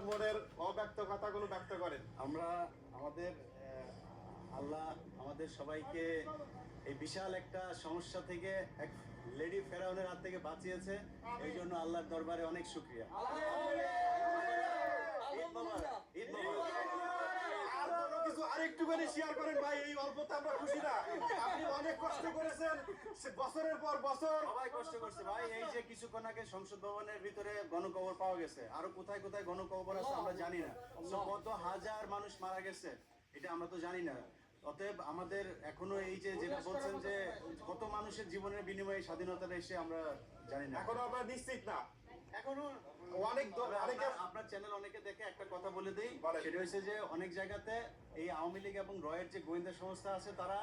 মনের অব্যক্ত কথাগুলো ব্যক্ত করেন। আমরা আমাদের আল্লাহ আমাদের সবাইকে এই বিশাল একটা সমস্যা থেকে এক লেডি ফেরাউনের হাত থেকে বাঁচিয়েছে। এই জন্য আল্লাহর দরবারে অনেক শুক্রিয়া। ঈদ মোবারক, ঈদ মোবারক। আর কোনো কিছু আরেকটুখানি শেয়ার করেন ভাই এই অল্পতে আমরা খুশি না। আপনি অনেক কষ্ট করেছেন। বছরের পর বছর সবাই কষ্ট করছে ভাই এই যে কিছুক্ষণ আগে সংসদ ভবনের ভিতরে গণকবর পাওয়া গেছে। আরও কোথায় কোথায় গণকবর আছে আমরা জানি না। কত হাজার মানুষ মারা গেছে এটা আমরা তো জানি না। অতএব আমাদের এখনও এই যে যেটা বলছেন যে কত মানুষের জীবনের বিনিময়ে স্বাধীনতাটা এসে আমরা জানি না। এখনও আমরা নিশ্চিত না। এখনও অনেক অনেকে আপনার- আপনার চ্যানেল অনেকে দেখে একটা কথা বলে দিই। সেটা হচ্ছে যে অনেক জায়গাতে এই আওয়ামী লীগ এবং রয়ের যে গোয়েন্দা সংস্থা আছে তারা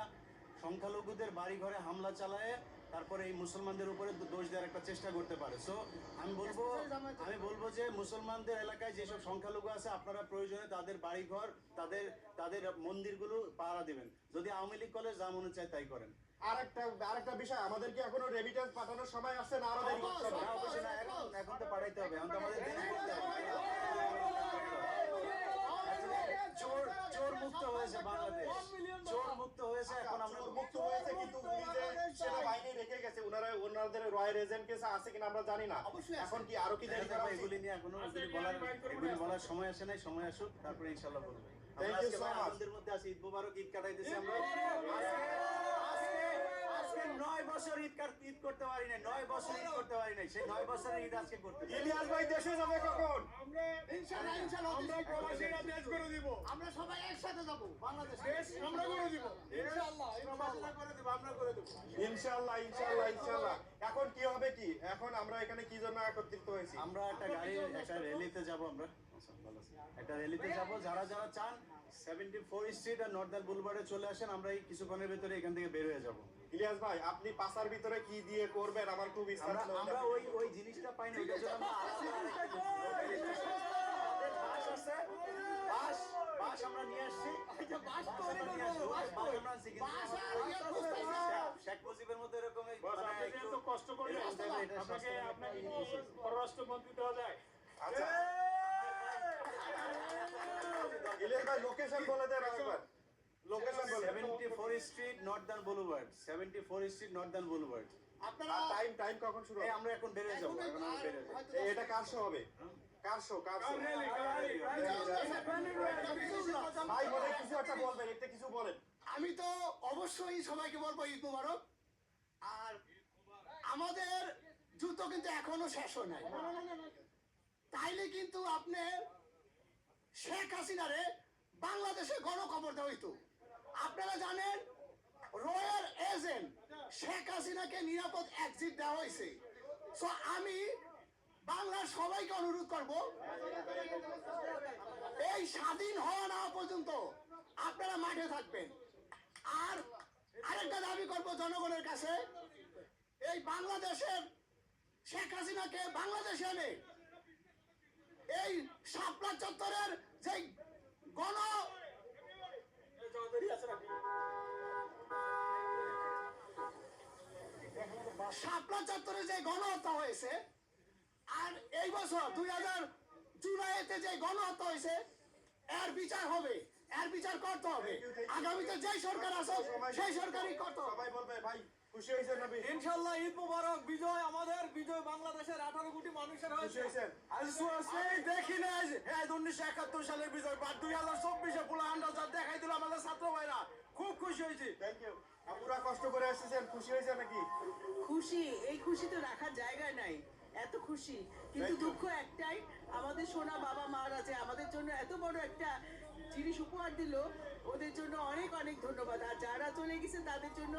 সংখ্যালঘুদের বাড়ি ঘরে হামলা চালায় তারপরে এই মুসলমানদের উপরে দোষ দেওয়ার একটা চেষ্টা করতে পারে। সো আমি বলব আমি বলব যে মুসলমানদের এলাকায় যেসব সংখ্যালঘু আছে আপনারা প্রয়োজনে তাদের বাড়িঘর তাদের তাদের মন্দিরগুলো পাহারা দিবেন। যদি আওয়ামী লীগ কলেজ যা মনে চায় তাই করেন। আরেকটা আরেকটা বিষয় আমাদের কি এখনও রেমিটেন্স পাঠানোর সময় আসছে না আরও দেরি করতে হবে। না, এখন এখন তো পাঠাইতে হবে এখন তো আমাদের দেশ করতে হবে। চোর চোর মুক্ত হয়েছে বাংলাদেশ। চোর মুক্ত হয়েছে এখন আমরা মুক্ত হয়েছে কিন্তু উনি যে সেনাবাহিনী রেখে গেছে ওনারা ওনাদের রয়্যাল এজেন্ট কেস আছে কিনা আমরা জানি না। এখন কি আরও কি দেরি করা এগুলি নিয়ে এখনও এগুলি বলার এগুলি বলার সময় আসে নাই সময় আসুক তারপরে ইনশাল্লাহ বলব. আনন্দের মধ্যে আছি ঈদ মোবারক ঈদ কাটাইতেছি আমরা। আজকে- নয় বছর ঈদ ঈদ করতে পারি নাই নয় বছর ঈদ করতে পারি নাই সেই নয় বছরের ঈদ আজকে করতে। ইলিয়াস ভাই দেশে যাবে কখন? ইনশাআল্লাহ ইনশাআল্লাহ আমরা প্রবাসীরা দেশ করে দিব। আমরা সবাই একসাথে যাব বাংলাদেশ। দেশ আমরা করে দিব। ইনশাআল্লাহ ইনশাআল্লাহ। করে দেব আমরা করে দেব। ইনশাআল্লাহ ইনশাআল্লাহ ইনশাআল্লাহ। এখন কি হবে কি? এখন আমরা এখানে কি জন্য একত্রিত হয়েছি? আমরা একটা গাড়ি একটা র্যালিতে যাব আমরা। একটা র্যালিতে যাব। যারা যারা চান সেভেন্টি ফোর স্ট্রিট আর নর্দার্ন বুলবার্ডে চলে আসেন আমরা এই কিছুক্ষণের ভিতরে এখান থেকে বের হয়ে যাব। ইলিয়াস ভাই আপনি পাশার ভিতরে কি দিয়ে করবেন? আমার খুব ইচ্ছা আমরা আমরা ওই ওই জিনিসটা পাই না ওইটার জন্য আমরা নিয়ে আসছি। বাস আমরা শেখ- মুজিবের মধ্যে এরকম মানে কষ্ট এটা আপনাকে আপনাকে পররাষ্ট্রমন্ত্রী দেওয়া যায়। আচ্ছা। লোকেশন বলে দেন একবার লোকেশন বলে 74 street northern boulevard 74 street northern boulevard আপনারা টাইম টাইম কখন শুরু হবে? আমরা এখন বেরিয়ে যাব এখন আমরা বেরিয়ে যাব। এটা কার শো হবে? কার শো কার শো ভাই বলে কিছু একটা বলবেন একটা কিছু বলেন। আমি তো অবশ্যই সবাইকে বলব ঈদ মুবারক। আর আমাদের যুদ্ধ কিন্তু এখনও শেষ হয় নাই। তাইলে কিন্তু আপনি শেখ বাংলাদেশে গণখবর দেওয়া হইতো। আপনারা জানেন রয়্যাল এজেন্ট শেখ হাসিনাকে নিরাপদ এক্সিট দেওয়া হয়েছে। সো আমি বাংলার সবাইকে অনুরোধ করব, এই স্বাধীন হওয়া না পর্যন্ত আপনারা মাঠে থাকবেন। আর আরেকটা দাবি করব জনগণের কাছে। এই বাংলাদেশের শেখ হাসিনাকে বাংলাদেশে এনে এই শাপলা চত্বরের যে গণ শাপলা চত্বরে যে গণহত্যা হয়েছে, আর এই বছর দুই হাজার জুলাইতে যে গণহত্যা হয়েছে, এর বিচার হবে। এর বিচার করতে হবে। আগামীতে যেই সরকার আছে সেই সরকারই করতে সবাই বলবে ভাই খুশি হয়েছেন নবী ইনশাল্লাহ ঈদ মুবারক বিজয় আমাদের বিজয় বাংলাদেশের আঠারো কোটি মানুষের খুশি হয়েছেন। দেখি না উনিশশো একাত্তর সালের বিজয় বা দুই হাজার চব্বিশে পুলা আন্দাজ দেখাই দিল আমাদের ছাত্র ভাইরা খুব খুশি হয়েছি। থ্যাংক ইউ আপুরা কষ্ট করে এসেছেন খুশি হয়েছে নাকি? খুশি এই খুশি তো রাখার জায়গা নাই এত খুশি। কিন্তু দুঃখ একটাই আমাদের সোনা বাবা মারা যে আমাদের জন্য এত বড় একটা জিনিস উপহার দিল। ওদের জন্য অনেক অনেক ধন্যবাদ। আর যারা চলে গেছেন তাদের জন্য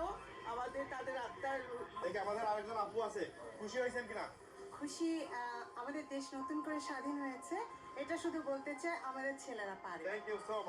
আমাদের তাদের আত্মার দেখি আমাদের আরেকজন আপু আছে। খুশি হয়েছেন কিনা? খুশি আহ, আমাদের দেশ নতুন করে স্বাধীন হয়েছে। এটা শুধু বলতে চাই আমাদের ছেলেরা পারে। Thank you so